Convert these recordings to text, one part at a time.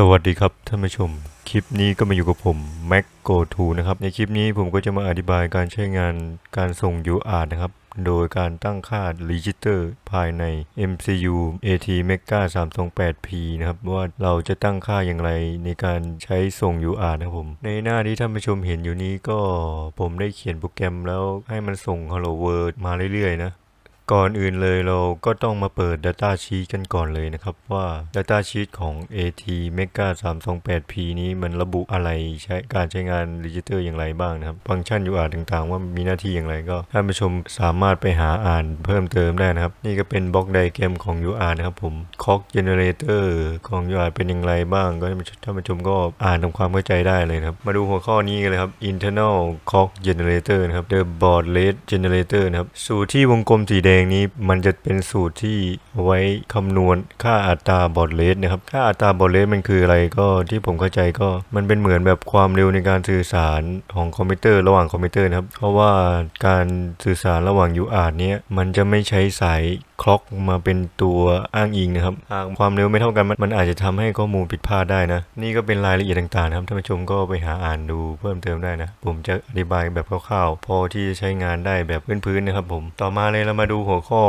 สวัสดีครับท่านผู้ชม คลิปนี้ก็มาอยู่กับผม Mac Go To นะครับ ในคลิปนี้ผมก็จะมาอธิบายการใช้งานการส่ง UART นะครับ โดยการตั้งค่า Register ภายใน MCU AT Mega 328P นะครับ ว่าเราจะตั้งค่าอย่างไรในการใช้ส่ง UART นะครับผม ในหน้าที่ท่านผู้ชมเห็นอยู่นี้ก็ผมได้เขียนโปรแกรมแล้วให้มันส่ง Hello World มาเรื่อยๆนะ ก่อนอื่นเลยเราก็ต้องมาเปิด Data Sheet กันก่อนเลยนะครับ ว่า Data Sheet ของ AT Mega 328P นี้มันระบุอะไรใช้การใช้งาน Register อย่างไรบ้างนะครับ ฟังก์ชัน UART ต่างๆ ว่ามีหน้าที่อย่างไรก็ท่านผู้ชมสามารถไปหาอ่านเพิ่มเติมได้นะครับ นี่ก็เป็นบล็อกไดเกรมของ UART นะครับผม Clock Generator ของ UART เป็นอย่างไรบ้าง ก็ท่านผู้ชมก็อ่านทำความเข้าใจได้เลยครับ มาดูหัวข้อนี้กันเลยครับ Internal Clock Generator นะครับ The Baud Rate Generator นะครับสูตรที่วงกลมสีแดงนี้มันจะเป็นสูตรที่ไว้คำนวณค่าอัตราบอดเลสนะครับ ค่าอัตราบอดเลสมันคืออะไรก็ที่ผมเข้าใจก็มันเป็นเหมือนแบบความเร็วในการสื่อสารของคอมพิวเตอร์ระหว่างคอมพิวเตอร์นะครับ เพราะว่าการสื่อสารระหว่าง UART เนี้ยมันจะไม่ใช้สายคล็อกมาเป็นตัวอ้างอิงนะครับหากความเร็วไม่เท่ากันมันมันอาจจะทำให้ข้อมูลผิดพลาดได้นะ นี่ก็เป็นรายละเอียดต่างๆนะครับท่านผู้ชมก็ไปหาอ่านดูเพิ่มเติมได้นะ ผมจะอธิบายแบบคร่าวๆ พอที่จะใช้งานได้แบบพื้นๆนะครับผมต่อมาเลยเรามาดูหัวข้อ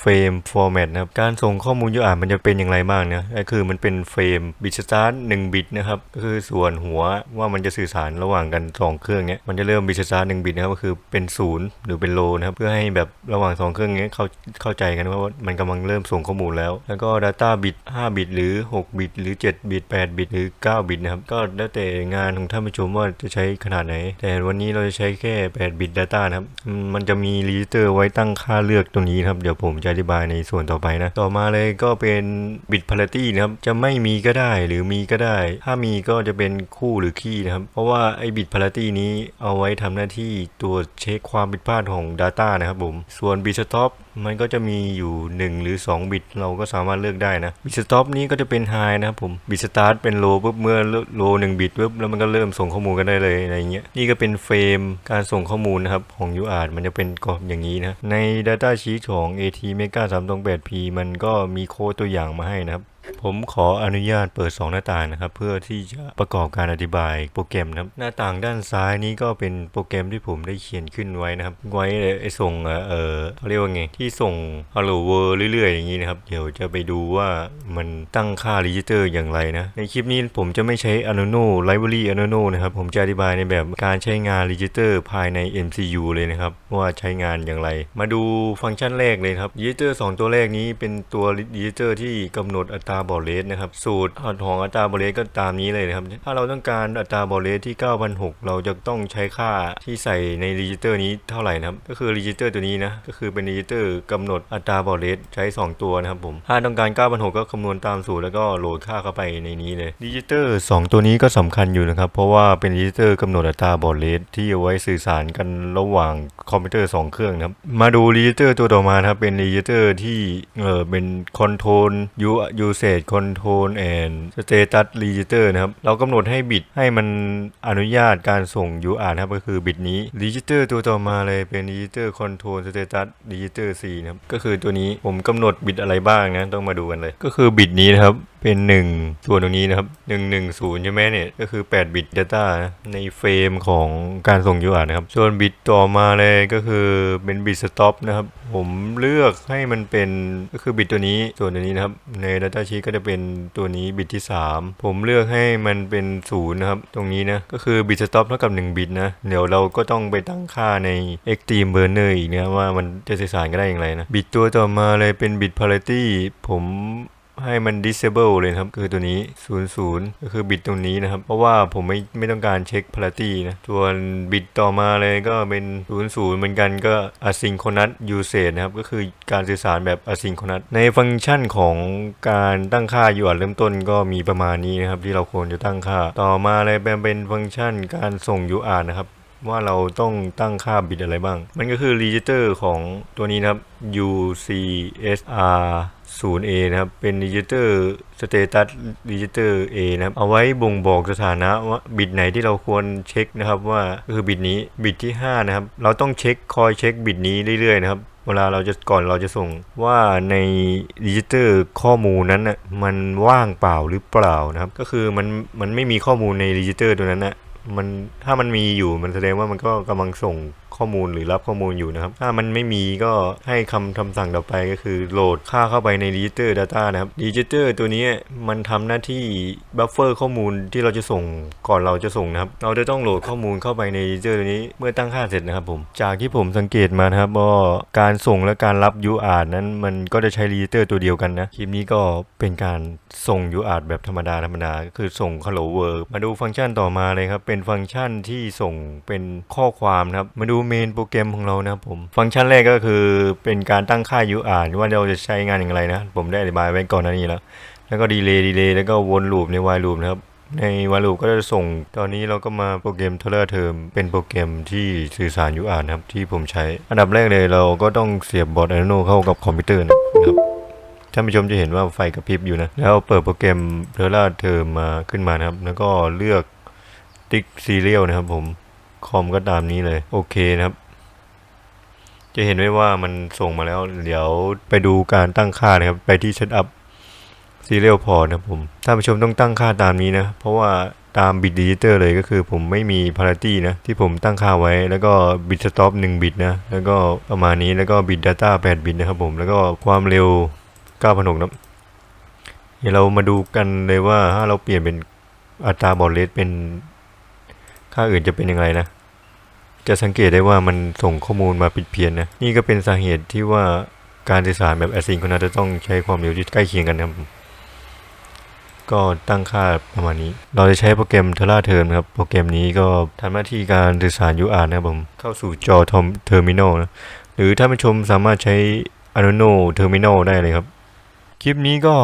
Frame Format นะครับ การส่งข้อมูล UART มันจะเป็นอย่างไรบ้างนะก็คือมันเป็นเฟรมบิตสตาร์ท1บิตนะครับ ก็คือส่วนหัวว่ามันจะสื่อสารระหว่างกัน 2 เครื่องเนี้ย มันจะเริ่มบิตสตาร์ท1บิตนะครับ ก็คือเป็น0หรือเป็นโลนะครับ เพื่อให้แบบระหว่าง 2 เครื่องเนี้ยเข้าเข้าใจกันว่ามันกำลังเริ่มส่งข้อมูลแล้ว แล้วก็ Data บิต5บิตหรือ 6 บิตหรือ 7 บิต 8 บิตหรือ 9 บิตนะครับ ก็แล้วแต่งานของท่านผู้ชมว่าจะใช้ขนาดไหน แต่วันนี้เราจะใช้แค่ 8 บิต Data นะครับมมันจะมีรีจิสเตอร์ไว้ตั้งค่าเลือกตรงนี้ครับ เดี๋ยวผมจะอธิบายในส่วนต่อไปนะ ต่อมาเลยก็เป็นบิต parity นะครับ จะไม่มีก็ได้หรือมีก็ได้ ถ้ามีก็จะเป็นคู่หรือคี่นะครับ เพราะว่าไอ้บิต parity นี้เอาไว้ทำหน้าที่ตัวเช็คความผิดพลาดของ Data นะครับผม ส่วนบิตสต็อปมันก็จะมีอยู่ 1 หรือ 2 บิต เราก็สามารถเลือกได้นะบิตสต็อปนี้ก็จะเป็นไฮนะครับผมบิตสตาร์ทเป็นโลปุ๊บเมื่อ low 1บิตปุ๊บแล้วมันก็เริ่มส่งข้อมูลกันได้เลยอะไรเงี้ยนี่ก็เป็นเฟรมการส่งข้อมูลนะครับของ UART มันจะเป็นกรอบอย่างนี้นะใน Data Sheet ของ AT Mega 328P มันก็มีโค้ดตัวอย่างมาให้นะครับ ผมขออนุญาตเปิด 2 หน้าต่างนะครับ เพื่อที่จะประกอบการอธิบายโปรแกรมนะครับหน้าต่างด้านซ้ายนี้ก็เป็นโปรแกรมที่ผมได้เขียนขึ้นไว้นะครับ ไว้ไอ้ส่งเอ่อเขาเรียกว่าไงที่ส่ง Hello World เรื่อยๆ อย่างนี้นะครับ เดี๋ยวจะไปดูว่ามันตั้งค่า register อย่างไรนะ ในคลิปนี้ผมจะไม่ใช้ Arduino Library Arduino นะครับ ผมจะอธิบายในแบบการใช้งาน register ภายใน MCU เลยนะครับว่าใช้งานอย่างไร มาดูฟังก์ชันแรกเลยครับ register 2ตัวแรกนี้เป็นตัว register ที่กำหนดอัตราบอเรทนะครับ สูตรของอัตราบอเรทก็ตามนี้เลยนะครับ ถ้าเราต้องการอัตราบอเรทที่ 9,600 เราจะต้องใช้ค่าที่ใส่ใน register นี้เท่าไหร่นะครับ ก็คือ register ตัวนี้นะ ก็คือเป็น register กำหนดอัตราบอเรทใช้ 2 ตัวนะครับผม ถ้าต้องการ 9,600 ก็คำนวณตามสูตรแล้วก็โหลดค่าเข้าไปในนี้เลย register 2ตัวนี้ก็สำคัญอยู่นะครับ เพราะว่าเป็น register กำหนดอัตราบอเรทที่เอาไว้สื่อสารกันระหว่างคอมพิวเตอร์ 2 เครื่องนะครับ มาดู register ตัวต่อมาครับเป็น register ที่เออเป็นคอนโทรลยเศษ control and status register นะครับเรากำหนดให้บิตให้มันอนุญาตการส่ง UR นะครับก็คือบิตนี้ register ตัวต่อมาเลยเป็น register control status register C นะครับก็คือตัวนี้ผมกำหนดบิตอะไรบ้างนะต้องมาดูกันเลย ก็คือบิตนี้นะครับ เป็น 1 ส่วนตรงนี้นะครับ 110 ใช่ไหมเนี่ย ก็คือ 8 บิต Data ในเฟรมของการส่ง UART นะครับ ส่วนบิตต่อมาเลยก็คือเป็นบิต stop นะครับ ผมเลือกให้มันเป็นก็คือบิตตัวนี้ส่วนตัวนี้นะครับ ใน Data Sheet ก็จะเป็นตัวนี้บิตที่ 3 ผมเลือกให้มันเป็น0นะครับ ตรงนี้นะ ก็คือบิต stop เท่ากับ 1 บิตนะ เดี๋ยวเราก็ต้องไปตั้งค่าใน Extreme Burner อีกนะว่ามันจะสื่อสารกันได้อย่างไรนะ บิตตัวต่อมาเลยเป็นบิต parity ผม ให้มัน disable เลยครับ คือตัวนี้ 00 ก็คือบิตตรงนี้นะครับ เพราะว่าผมไม่ไม่ต้องการเช็ค parity นะส่วนบิตต่อมาเลยก็เป็น 00 เหมือนกันก็ asynchronous usage นะครับ ก็คือการสื่อสารแบบ asynchronous ในฟังก์ชันของการตั้งค่า UART เริ่มต้นก็มีประมาณนี้นะครับ ที่เราควรจะตั้งค่า ต่อมาเลยเป็นเป็นฟังก์ชันการส่ง UART นะครับ ว่าเราต้องตั้งค่าบิตอะไรบ้าง มันก็คือ register ของตัวนี้นะครับ UCSR 0A นะครับ เป็น register status register A นะครับ เอาไว้บ่งบอกสถานะว่าบิตไหนที่เราควรเช็คนะครับว่าคือบิตนี้บิตที่ 5 นะครับ เราต้องเช็คคอยเช็คบิตนี้เรื่อยๆนะครับเวลาเราจะก่อนเราจะส่งว่าในดิจิเตอร์ข้อมูลนั้นน่ะมันว่างเปล่าหรือเปล่านะครับ ก็คือมันมันไม่มีข้อมูลในดิจิเตอร์ตัวนั้นน่ะ มันถ้ามันมีอยู่มันแสดงว่ามันก็กำลังส่ง ข้อมูลหรือรับข้อมูลอยู่นะครับ ถ้ามันไม่มีก็ให้คำคำสั่งต่อไปก็คือโหลดค่าเข้าไปในดิจิเตอร์ Data นะครับดิจิเตอร์ตัวนี้มันทำหน้าที่บัฟเฟอร์ข้อมูลที่เราจะส่งก่อนเราจะส่งนะครับ เราจะต้องโหลดข้อมูลเข้าไปในดิจิเตอร์ตัวนี้เมื่อตั้งค่าเสร็จนะครับผม จากที่ผมสังเกตมานะครับว่าการส่งและการรับ UART นั้นมันก็จะใช้ดิจิเตอร์ตัวเดียวกันนะ คลิปนี้ก็เป็นการส่ง UART แบบธรรมดาธรรมดาก็คือส่ง Hello World มาดูฟังก์ชันต่อมาเลยครับ เป็นฟังก์ชันที่ส่งเป็นข้อความนะครับ มาดูเมนโปรแกรมของเรานะครับผม ฟังก์ชันแรกก็คือเป็นการตั้งค่า UR ว่าเราจะใช้งานอย่างไรนะ ผมได้อธิบายไว้ก่อนหน้านี้แล้ว แล้วก็ดีเลย์ดีเลย์แล้วก็วนลูปใน while loop นะครับใน while loop ก็จะส่งตอนนี้เราก็มาโปรแกรม t e l e r Term เป็นโปรแกรมที่สื่อสาร UR นะครับที่ผมใช้ อันดับแรกเลยเราก็ต้องเสียบบอร์ด Arduino เข้ากับคอมพิวเตอร์นะครับท่านผู้ชมจะเห็นว่าไฟกระพริบอยู่นะ แล้วเปิดโปรแกรม t e l e r Term มาขึ้นมานะครับ แล้วก็เลือกติ๊กซีเรียลนะครับผม คอมก็ตามนี้เลย โอเคนะครับ จะเห็นไว้ว่ามันส่งมาแล้ว เดี๋ยวไปดูการตั้งค่านะครับ ไปที่ Setup Serial Port นะผมท่านผู้ชมต้องตั้งค่าตามนี้นะ เพราะว่าตามบิตดิจิเตอร์เลยก็คือผมไม่มี parity นะ ที่ผมตั้งค่าไว้แล้วก็บิตสต็อป1บิตนะ แล้วก็ประมาณนี้แล้วก็บิต Data 8 บิตนะครับผมแล้วก็ความเร็ว9,600นะเดี๋ยวเรามาดูกันเลยว่าถ้าเราเปลี่ยนเป็นอัตราบอดเรทเป็นค่าอื่นจะเป็นยังไงนะ จะสังเกตได้ว่ามันส่งข้อมูลมาผิดเพี้ยนนะ นี่ก็เป็นสาเหตุที่ว่าการสื่อสารแบบ asynchronous จะต้องใช้ความเร็วที่ใกล้เคียงกันนะก็ตั้งค่าประมาณนี้ เราจะใช้โปรแกรม t e r a Term นครับ โปรแกรมนี้ก็ทำหน้าที่การสื่อสาร UR นะครับผม เข้าสู่จอ Terminal นะ หรือท่านผู้ชมสามารถใช้ Arduino Terminal ได้เลยครับ คลิปนี้ก็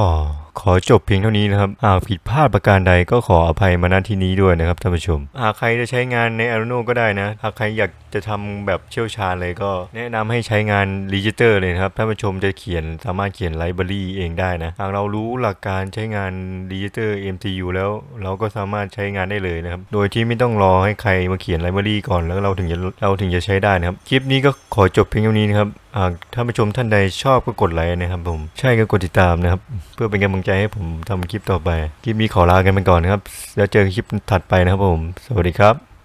ขอจบเพียงเท่านี้นะครับหากผิดพลาดประการใดก็ขออภัยมาณที่นี้ด้วยนะครับท่านผู้ชม หากใครจะใช้งานใน Arduino ก็ได้นะ หากใครอยากจะทำแบบเชี่ยวชาญเลยก็แนะนำให้ใช้งาน Register เลยนะครับท่านผู้ชมจะเขียนสามารถเขียนไลบรารีเองได้นะ หากเรารู้หลักการใช้งาน Register MCU แล้วเราก็สามารถใช้งานได้เลยนะครับ โดยที่ไม่ต้องรอให้ใครมาเขียนไลบรารีก่อนแล้วเราถึงจะเราถึงจะใช้ได้นะครับ คลิปนี้ก็ขอจบเพียงเท่านี้นะครับหากท่านผู้ชมท่านใดชอบก็กดไลค์นะครับผม ใช่ก็กดติดตามนะครับ เพื่อเป็นกำลังใจให้ผมทำคลิปต่อไป คลิปนี้ขอลากันไปก่อนนะครับ แล้วเจอกันคลิปถัดไปนะครับผม สวัสดีครับ